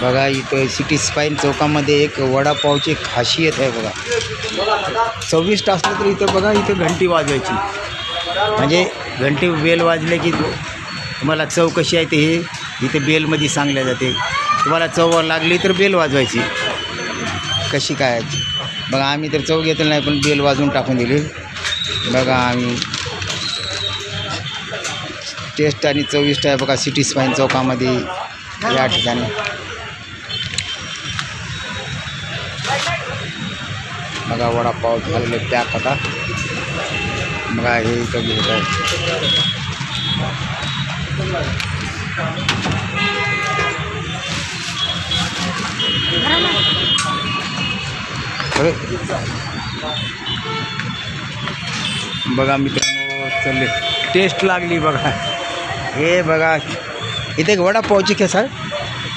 बघा इथं city spine चौकामध्ये एक वडापावची खासियत आहे बघा. चविष्ट असलं तर इथं बघा इथं घंटी वाजवायची. म्हणजे घंटी बेल वाजले की तुम्हाला चव कशी आहे ते हे इथे बेलमध्ये सांगल्या जाते. तुम्हाला चव लागली तर बेल वाजवायची. कशी काय आहे? बघा आम्ही तर चव घेतलं नाही पण बेल वाजवून टाकून दिली. बघा आम्ही टेस्ट आणि चविष्ट आहे बघा सिटी स्पाईन चौकामध्ये. या ठिकाणी। बघा वडापाव झालेले पॅक आता. बघा हे इथं घेत आहे अरे. बघा मित्रांनो चालले टेस्ट लागली बघा. हे बघा. इथे एक वडापावची के सर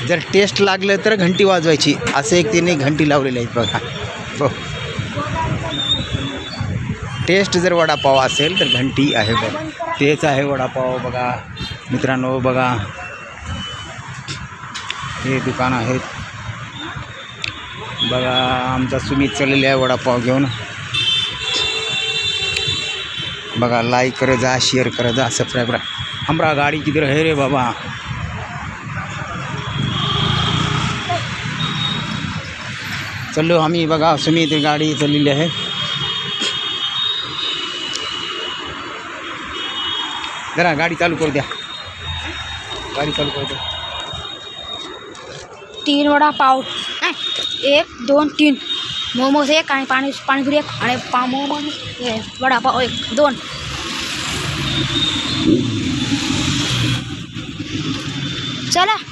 जर टेस्ट लागलं तर घंटी वाजवायची. असं एक तिने घंटी लावलेली आहे बघा. हो. टेस्ट जर वडापाव असेल तर घंटी आहे बघ. तेच आहे वडापाव बघा. मित्रांनो बघा. हे दुकान आहेत बघा आमचा सुमित चाललेला आहे वडापाव घेऊन. बघा लाईक कर जा शेअर कर जा सबस्क्राईब करा. हमरा गाडी किती आहे रे बाबा. चलो हम ही बगा सुमित गाडी चाललेली है। जरा गाडी चालू करू दिया गाडी चालू करू दिया तीन वडा पाव। एक, दोन, तीन। मोमोज एक पानी पानी पूरी एक आणि वड़ा पाव एक, दोन. चला.